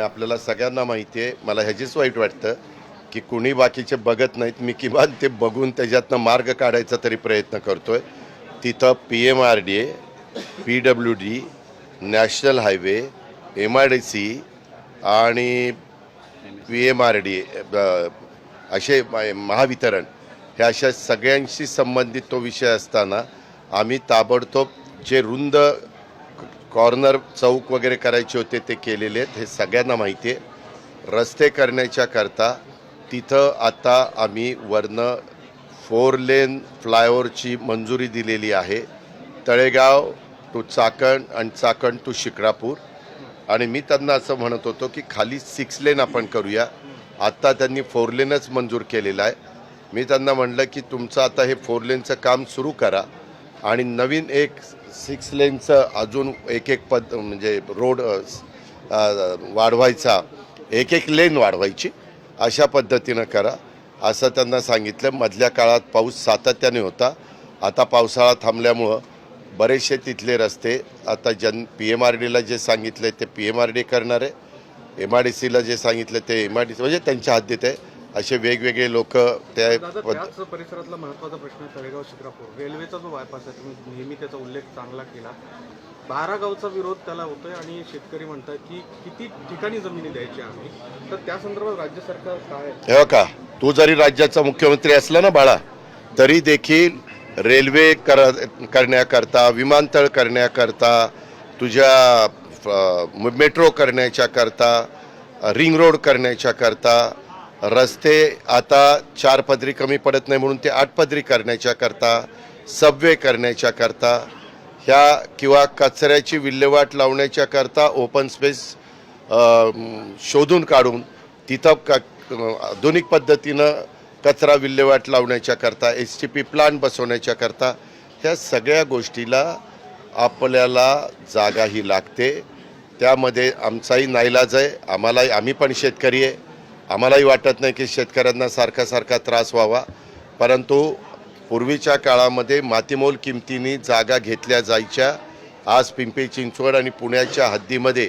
आणि आपल्याला सगळ्यांना माहिती आहे मला ह्याचीच वाईट वाटतं की कुणी बाकीचे बघत नाहीत. मी किमान ते बघून त्याच्यातनं मार्ग काढायचा तरी प्रयत्न करतो आहे तिथं P M R D A P W D national highway M I D C आणि पी एम आर डी असे महावितरण ह्या अशा सगळ्यांशी संबंधित तो विषय असताना आम्ही ताबडतोब जे रुंद कॉर्नर चौक वगैरे करायचे होते ते केलेले आहेत. हे सगळ्यांना माहिती आहे. रस्ते करण्याच्या करता तिथं आता आम्ही वरनं फोर लेन फ्लायओव्हरची मंजुरी दिलेली आहे. तळेगाव टू चाकण आणि चाकण टू शिक्रापूर. आणि मी त्यांना असं म्हणत होतो की खाली सिक्स लेन आपण करूया. आत्ता त्यांनी फोर लेनच मंजूर केलेलं आहे. मी त्यांना म्हणलं की तुमचं आता हे फोर लेनचं काम सुरू करा. आणि नवीन एक सिक्स लेनचं अजून एक एक पद म्हणजे रोड वाढवायचा एक एक लेन वाढवायची अशा पद्धतीनं करा. असं त्यांना सांगितलं. मधल्या काळात पाऊस सातत्याने होता. आता पावसाळा थांबल्यामुळं बरेचसे तिथले रस्ते आता जन पी एम आर डीला जे सांगितले ते पी एम आर डी करणार. आहे एम आर डी सीला जे सांगितलं ते एम आर डी सी म्हणजे त्यांच्या हद्दीत आहे. असे वेगवेगळे लोक त्या परिसरातला महत्त्वाचा प्रश्न तळेगाव शिक्रापूर. रेल्वेचा जो बायपास आहे तुम्ही नेहमी त्याचा उल्लेख चांगला केला. बारा गावचा विरोध त्याला होतोय आणि शेतकरी म्हणतात की किती ठिकाणी जमिनी द्यायची आम्ही? तर त्या संदर्भात राज्य सरकार काय हे का तू जरी राज्याचा मुख्यमंत्री असला ना बाळा तरी देखील रेल्वे कर करण्याकरता विमानतळ करण्याकरता तुझ्या मेट्रो करण्याच्या करता रिंग रोड करण्याच्या करता रस्ते आता चार पदरी कमी पडत नाही म्हणून ते आठ पदरी करण्याच्या करता सबवे करण्याच्या करता ह्या किंवा कचऱ्याची विल्हेवाट लावण्याच्या करता ओपन स्पेस शोधून काढून तिथं क आधुनिक पद्धतीनं कचरा विल्हेवाट लावण्याच्या करता एस टी पी प्लांट बसवण्याच्या करता ह्या सगळ्या गोष्टीला आपल्याला जागाही लागते. त्यामध्ये आमचाही नाईलाज आहे. आम्हालाही आम्ही पण शेतकरी आहे. आम्हालाही वाटत नाही की शेतकऱ्यांना सारखा सारखा त्रास व्हावा. परंतु पूर्वीच्या काळामध्ये मातीमोल किमतीने जागा घेतल्या जायच्या. आज पिंपरी चिंचवड आणि पुण्याच्या हद्दीमध्ये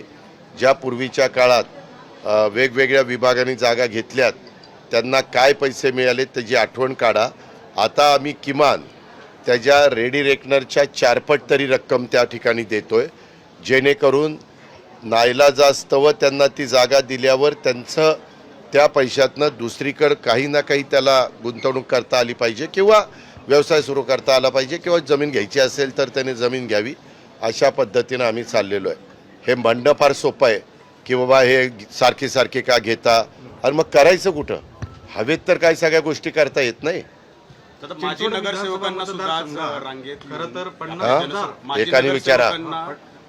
ज्या पूर्वीच्या काळात वेगवेगळ्या विभागांनी जागा घेतल्यात त्यांना काय पैसे मिळाले त्याची आठवण काढा. आता आम्ही किमान त्याच्या रेडी रेकनरच्या चारपट तरी रक्कम त्या ठिकाणी देतो आहे जेणेकरून नाईलाजास्तव त्यांना ती जागा दिल्यावर त्यांचं त्या पैशातनं दुसरीकडं काही ना काही त्याला गुंतवणूक करता आली पाहिजे किंवा व्यवसाय सुरू करता आला पाहिजे किंवा जमीन घ्यायची असेल तर त्याने जमीन घ्यावी अशा पद्धतीनं आम्ही चाललेलो आहे. हे म्हणणं फार सोपं आहे की बाबा हे सारखे सारखे का घेता? आणि मग करायचं कुठं? हवेत तर काय सगळ्या गोष्टी करता येत नाही. हा? एकाने विचारा.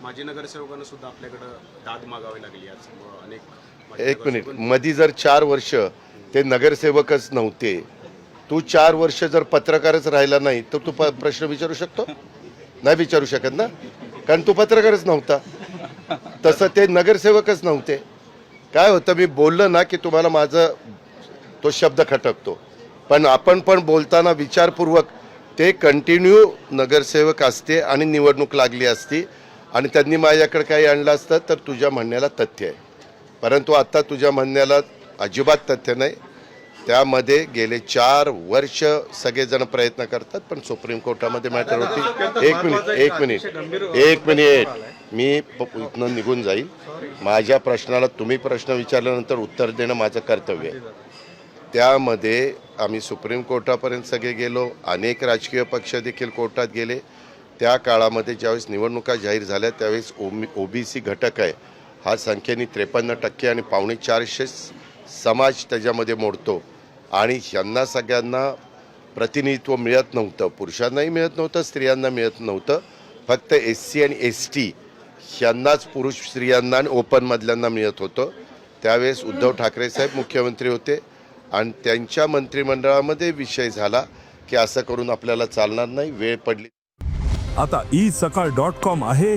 माजी नगरसेवकांना सुद्धा आपल्याकडे दाद मागावी लागली. अनेक एक मिनिट. मधी जर चार वर्ष ते नगरसेवकच नव्हते तू चार वर्ष जर पत्रकारच राहिला नाही तर तू प- प्रश्न विचारू शकतो? नाही विचारू शकत ना? कारण तू पत्रकारच नव्हता. तसं ते नगरसेवकच नव्हते. काय होतं मी बोललं ना की तुम्हाला माझं तो शब्द खटकतो. पण आपण पण बोलताना विचारपूर्वक ते कंटिन्यू नगरसेवक असते आणि निवडणूक लागली असती आणि त्यांनी माझ्याकडे काही आणलं असतं तर तुझ्या म्हणण्याला तथ्य आहे. परंतु आता तुझ्या म्हणण्याला अजिबात तथ्य नाही. त्यामध्ये गेले चार वर्ष सगळेजण प्रयत्न करतात पण सुप्रीम कोर्टामध्ये मॅटर होती. एक मिनिट एक मिनिट एक मिनिट. मी इथनं निघून जाईल. माझ्या प्रश्नाला तुम्ही प्रश्न विचारल्यानंतर उत्तर देणं माझं कर्तव्य आहे. त्यामध्ये आम्ही सुप्रीम कोर्टापर्यंत सगळे गेलो. अनेक राजकीय पक्ष देखील कोर्टात गेले. त्या काळामध्ये ज्यावेळेस निवडणुका जाहीर झाल्या त्यावेळेस ओमी ओबीसी घटक आहे. हा संख्येने त्रेपन्न टक्के आणि पावणे चारशे समाज त्याच्यामध्ये मोडतो. आणि ह्यांना सगळ्यांना प्रतिनिधित्व मिळत नव्हतं. पुरुषांनाही मिळत नव्हतं स्त्रियांना मिळत नव्हतं. फक्त एस सी आणि एस टी ह्यांनाच पुरुष स्त्रियांना आणि ओपनमधल्यांना मिळत होतं. त्यावेळेस उद्धव ठाकरे साहेब मुख्यमंत्री होते आणि त्यांच्या मंत्रिमंडळामध्ये विषय झाला की असं करून आपल्याला चालणार नाही वेळ पडली. आता ई सकाळ डॉट कॉम आहे.